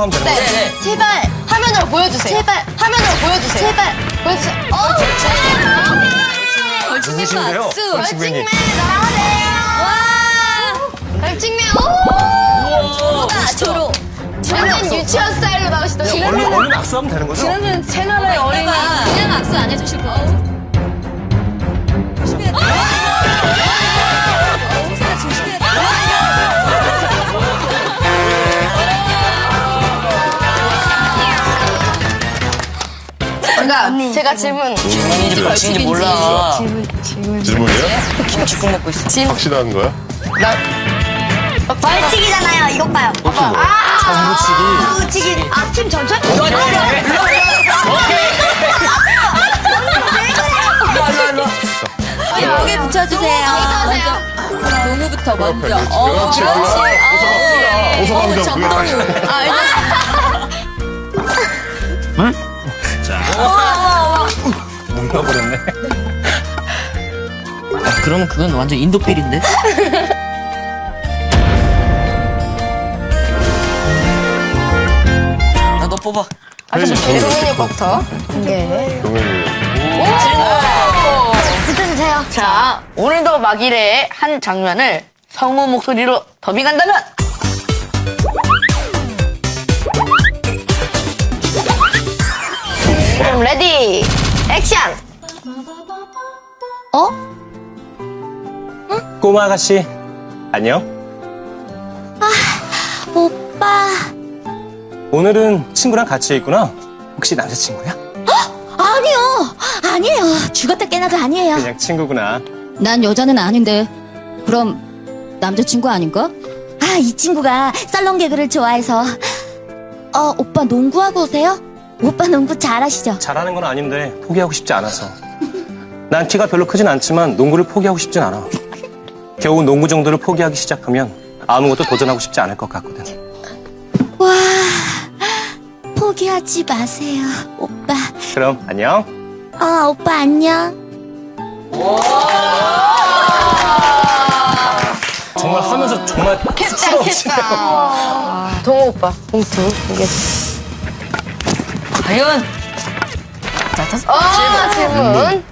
성공하면 되는 거죠? 네. 제발 화면으로 보여주세요. 제발 화면으로 보여주세요. 제발 보여주세요. 어, 누구신데요? 박수. 벌칙맨님. 벌칙맨. 오! 조로다, 조로. 완전 유치원 스타일로 나오시더니. 얼른, 얼른 악수하면 되는 거죠? 그러면 채널의 어린이. 그냥 악수 안 해주실 거 그러니까 제가 질문. 질문인지 벌칙인지 몰라. 질문이야? 김치국 먹고 있어. 확실한 거야? 벌칙이잖아요. 이것 봐요. 전부치기. 벌칙이. 아, 팀 전체? 예쁘게 붙여주세요. 먼저 동우부터 먼저. 그렇지, 어, 그렇지. 그렇지. 어, 오성감정 정동우. 그거 아, 이제 뭉쳐버렸네. 아, 그러면 그건 완전 인도필인데? 나 너 뽑아. 거부터. 네. 동현이 붙여주세요. 자, 오늘도 막일의 한 장면을 성우 목소리로 더빙한다면 그럼 레디, 액션! 어? 꼬마 아가씨, 안녕. 오빠. 오늘은 친구랑 같이 있구나. 혹시 남자친구야? 아니요, 아니에요. 죽었다 깨나도 아니에요. 그냥 친구구나. 난 여자는 아닌데. 그럼 남자친구 아닌가? 아, 이 친구가 썰렁 개그를 좋아해서. 어, 오빠 농구하고 오세요? 오빠 농구 잘하시죠? 잘하는 건 아닌데 포기하고 싶지 않아서. 난 키가 별로 크진 않지만 농구를 포기하고 싶진 않아. 겨우 농구 정도를 포기하기 시작하면 아무것도 도전하고 싶지 않을 것 같거든. 와, 포기하지 마세요, 오빠. 그럼 안녕. 아, 오빠 안녕. 정말 하면서 정말 쑥스러우시네요. 동호 오빠, 봉투. 이게. 과연 어, 질문.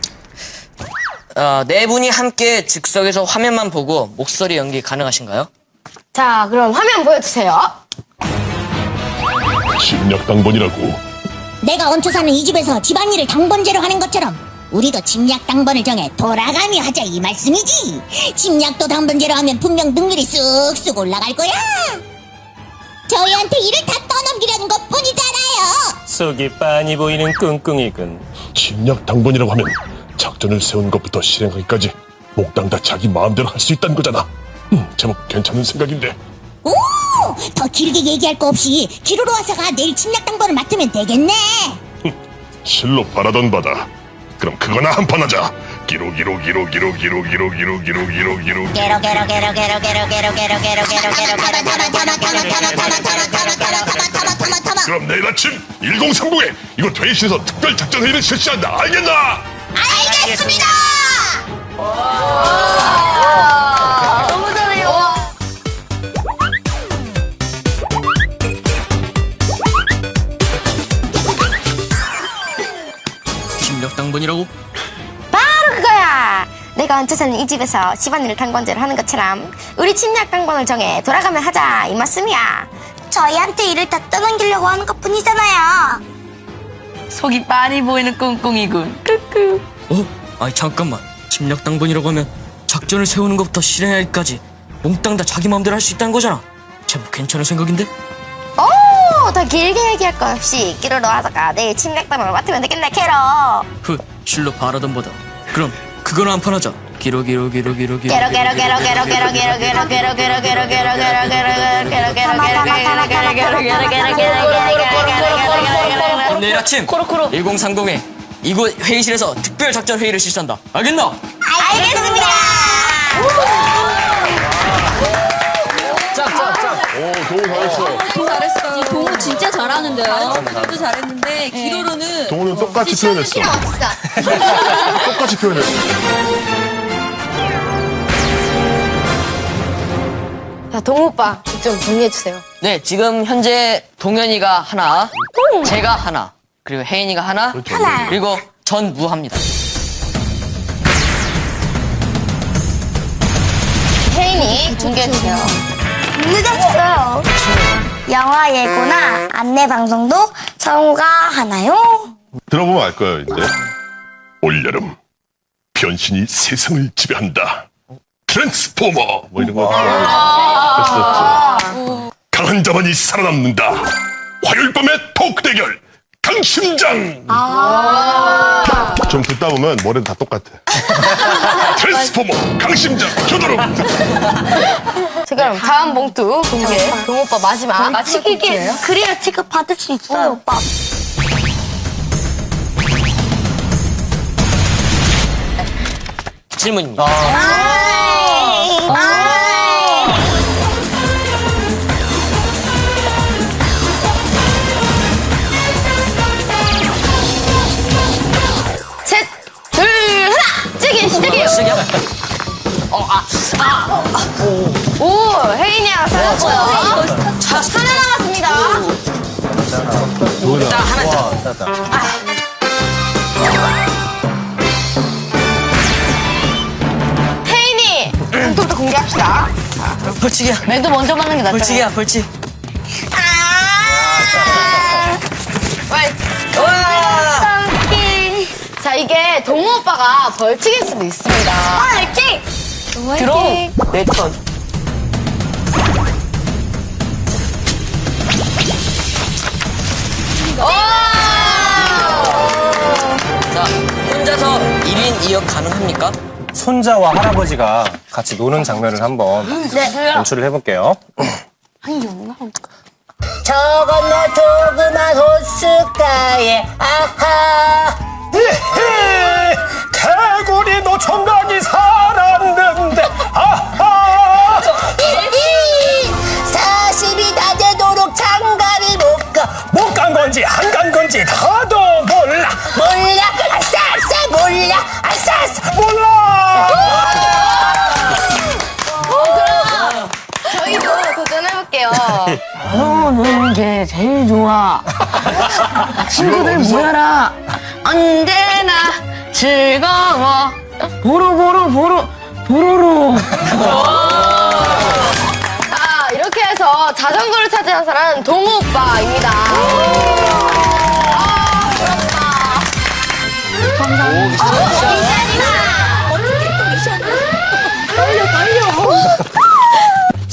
어, 네 분이 함께 즉석에서 화면만 보고 목소리 연기 가능하신가요? 자, 그럼 화면 보여주세요. 침략당번이라고 내가 얹혀 사는 이 집에서 집안일을 당번제로 하는 것처럼 우리도 침략 당번을 정해 돌아가며 하자 이 말씀이지. 침략도 당번제로 하면 분명 능률이 쑥쑥 올라갈 거야. 저희한테 일을 다 떠넘기려는 것 뿐이잖아요. 속이 빤히 보이는 끙끙이군. 침략 당번이라고 하면 작전을 세운 것부터 실행하기까지 몽땅 다 자기 마음대로 할 수 있다는 거잖아 음, 제법 괜찮은 생각인데 오! 더 길게 얘기할 거 없이 기로로 와서가 내일 침략 당번을 맡으면 되겠네. 실로 바라던 바다 그럼 그거나 한 판 하자 타마 타마 타마 타마 타마 타마 타마 타마 타마 타마 타마 타마 타마 그럼 내일 아침 1030에 이곳 회의실에서 특별 작전 회의를 실시한다 알겠나? 알겠습니다. 김력당번이라고? 바로 그거야. 내가 사는 이 집에서 집안일을 당번제로 하는 것처럼 우리 침략 당번을 정해 돌아가면 하자 이 말씀이야. 저희한테 일을 다 떠넘기려고 하는 것 뿐이잖아요. 속이 빤히 보이는 꿍꿍이군. 크크. 어? 아니 잠깐만. 침략 당번이라고 하면 작전을 세우는 것부터 실행하기까지 몽땅 다 자기 마음대로 할 수 있다는 거잖아. 제법 괜찮은 생각인데? 오, 더 길게 얘기할 거 없이 끼로로 하다가 내일 침략 당번을 맡으면 되겠네 캐로. 그 실로 바라던 보다. 그럼 그거나 한 판 하자. 기로 기로 기로 기로 기로. 게로 게로 게로 게로 게로 게로 게로 게로 게로 게로 게로 게로 게로 게로 게로 게로 내일 아침 1030에 이곳 회의실에서 특별 작전 회의를 실시한다. 알겠나? 알겠습니다. 오 도우 잘했어 잘했어. 동우 진짜 잘하는데요. 동우도 잘했는데 기로로는 동우는 똑같이 표현했어 필요 없어. 똑같이 표현했어 자, 동우 오빠 좀 정리해주세요. 네, 지금 현재 동현이가 하나, 제가 하나, 그리고 혜인이가 하나, 하나. 그리고 전 무합니다. 혜인이 공개해주세요. 늦었어요. 영화 예고나 안내 방송도 성우가 하나요? 들어보면 알 거예요, 이제. 올여름 변신이 세상을 지배한다. 트랜스포머 뭐 이런 거 했었죠. 강한 자만이 살아남는다. 화요일 밤의 토크 대결 강심장. 좀 듣다 보면 머리는 다 똑같아. 트랜스포머 강심장 교도록. 자, 그럼 다음 봉투 공개. 동우 오빠 마지막. 마지막 이게 그래야 취급 받을 수 있어요, 오빠. 질문입니다. 오, 혜인이랑 살았고요. 하나 남았습니다. 자, 하나 자. 혜인이! 봉투부터 공개합시다. 벌칙이야. 매도 먼저 받는 게 낫잖아요. 벌칙이야, 벌칙. 와! 자, 이게 동우 오빠가 벌칙일 수도 있습니다. 벌 칙! 들어오! 내 턴. 자, 혼자서 1인 2역 가능합니까? 손자와 할아버지가 같이 노는 장면을 한번 연출을 해볼게요. 저 건너 조그만 호숫가에 아하 개구리 노총각이 살 친구들 모여라. 언제나 즐거워. 보로보로 보로 보로로. 자, 이렇게 해서 자전거를 차지한 사람은 동우 오빠입니다. 아, 부럽다.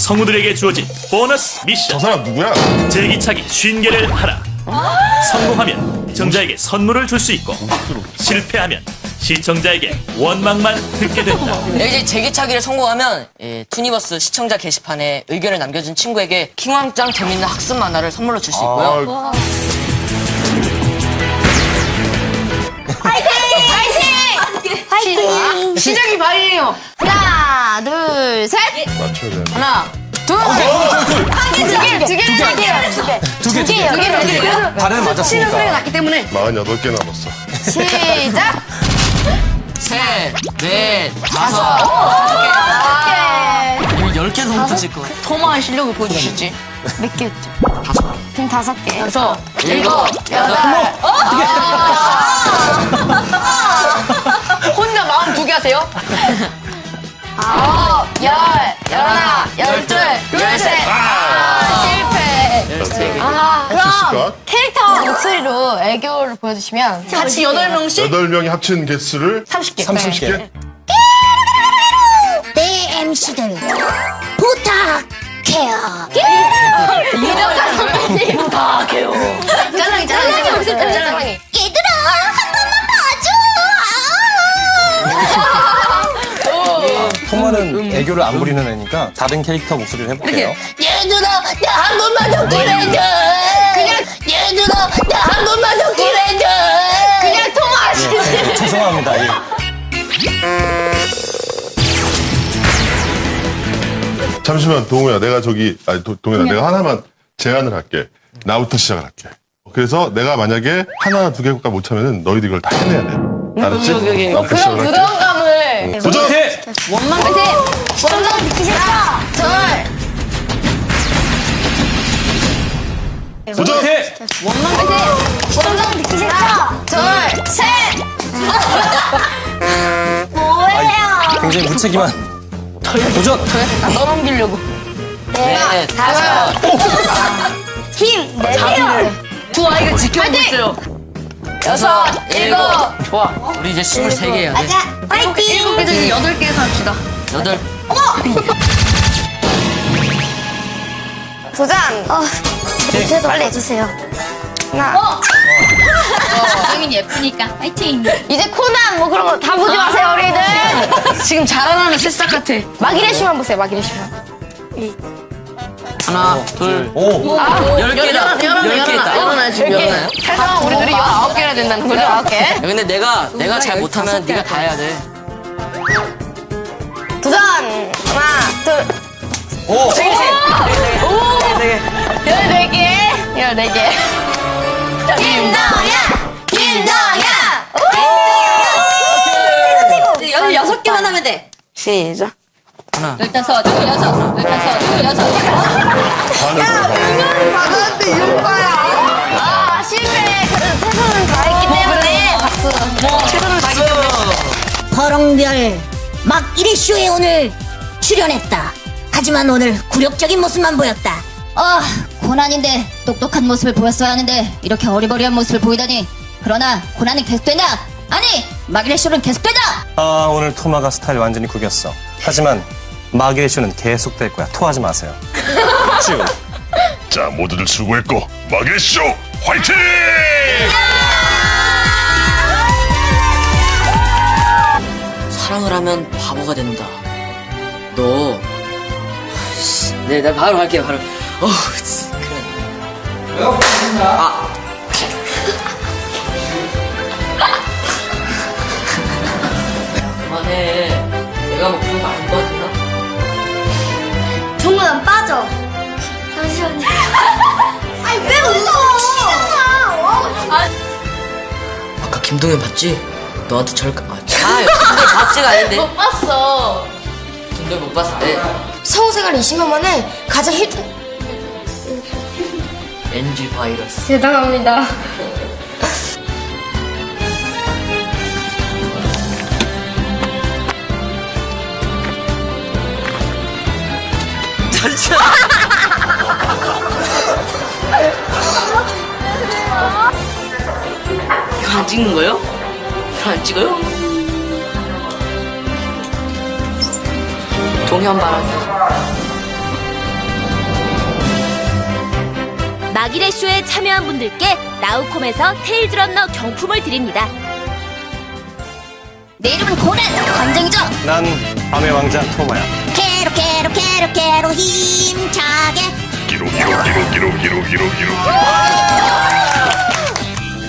성우들에게 주어진 보너스 저 미션 사람 누구야? 제기차기 50개를 하라 성공하면 시청자에게 선물을 줄 수 있고 실패하면 시청자에게 원망만 듣게 된다 네, 이제 제기차기를 성공하면 예, 투니버스 시청자 게시판에 의견을 남겨준 친구에게 킹왕짱 재밌는 학습 만화를 선물로 줄 수 있고요. 아, 시작이 아, 반이에요. 하나, 둘, 셋! 예. 맞춰야 돼. 하나, 둘! 어, 한개 두 개! 두 개를 할게요. 두 개. 두 개, 두 개. 두 개, 두 개. 발을 치는 소리가 맞았으니까. 났기 때문에. 48개 남았어. 시작! 셋, 넷, 다섯. 이거 열개 정도 터질 거 같아. 토마한 실력을 보여주시지. 몇 개 했죠? 다섯 개. 그래서 일곱, 여덟. 하세요? 아홉, 열, 열하나, 열둘, 열셋. 아, 실패. 아, 할수 있을까? 그럼 캐릭터 목소리로 애교를 보여주시면 같이 여덟 명씩 8명이 합친 개수를 30개. 30개 내 MC들 부탁해요 이정자 선배님. 부탁해요. 애교를 안 부리는 애니까 다른 캐릭터 목소리를 해볼게요. 얘들아 나 한 번만 더 기회줘 그냥 얘들아 나 한 번만 더 기회줘 그냥 통화하시지. 예, 죄송합니다. 예. 잠시만 동우야 내가 저기 아니 도, 동현아 내가 하나만 제안을 할게 나부터 시작을 할게 그래서 내가 만약에 하나 두 개가 못 차면은 너희들 이걸 다 해내야 돼 알았지? 나부터 시작을 할게 네, 네. 네, 도전! 원망 끝에 원망 느끼 싫다. 절. 도전! 원망 끝에 원망 느끼 싫다. 절. 셋. 뭐예요? 아, 굉장히 무책임한 도전! 나 넘기려고. 아, 네. 다섯. 힘. 네. 두 아이가 지켜보고 있어요. 여섯, 일곱. 좋아. 우리 이제 23개 해야 돼. 가자. 파이팅. 일곱 개 중에 여덟 개 합시다. 여덟. 도전. 어, 밑에도 빨리 해주세요. 하나. 성인 예쁘니까 파이팅. 이제 코난 뭐 그런 거 다 보지 마세요, 우리들. 지금 자라나는 새싹 같아. 마기레슈만 보세요, 마기레슈만. 하나, 둘. 오! 열 개다. 열개 있다. 열어놔, 지금 열어놔요. 해서 우리들이 19개나 된다는 거죠? 9개. 야, 근데 내가, 내가 잘 못하면 네가 다 해야 돼. 도전. 하나, 둘. 오! 세 개, 세 개. 세 개. 14개. 14개. 김동현! 김동현! 열여섯 개만 하면 돼. 시작. 하나. 열다섯, 열여섯, 열다섯, 열여섯. 받았는데 이럴 거야. 아, 실패. 그래도 최선을 다했기 때문에 박수. 최선을 다했기 때문에. 버렁별 막 1위쇼에 오늘 출연했다. 하지만 오늘 굴욕적인 모습만 보였다. 아, 고난인데 똑똑한 모습을 보였어야 하는데 이렇게 어리버리한 모습을 보이다니. 그러나 고난은 계속된다. 아니, 마기레쇼는 계속된다. 아, 오늘 토마가 스타일 완전히 구겼어. 하지만 마기의 쇼는 계속될 거야. 토하지 마세요. 쭉. 자, 모두들 수고했고, 마개쇼 화이팅! 사랑을 하면 바보가 된다. 너. 씨, 네, 나 바로 갈게요, 바로. 어, 씨, 그래. 아. 그만해. 내가 뭐 그런 거것 같나? 정말 안 빠져. 잠시만요. 아니, 왜 웃어? 아까 김동현 봤지? 너한테 저렇게. 아, 자, 김동현 봤지가 아닌데. 못 봤어. 김동현 못 봤을 때. 서울 생활 20년 만에 가장 힐 NG 바이러스. 대단합니다. 잠시만. 이거 안 찍는 거예요? 이거 안 찍어요? 동현 바라기. 마기레 쇼에 참여한 분들께 나우콤에서 테일즈 런너 경품을 드립니다. 내 이름은 고난 관장이죠. 난 밤의 왕자 토마야. 캐로 캐로 캐로 캐로 힘차게 기록, 기록, 기록, 기록, 기록, 기록, 기록.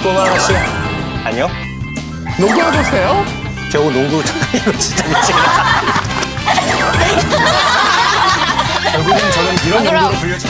토마 씨, 안녕? 농구하고 오세요? 겨우 농구, 이거 진짜 미치겠다. 결국엔 저는 이런 용도로 불려져.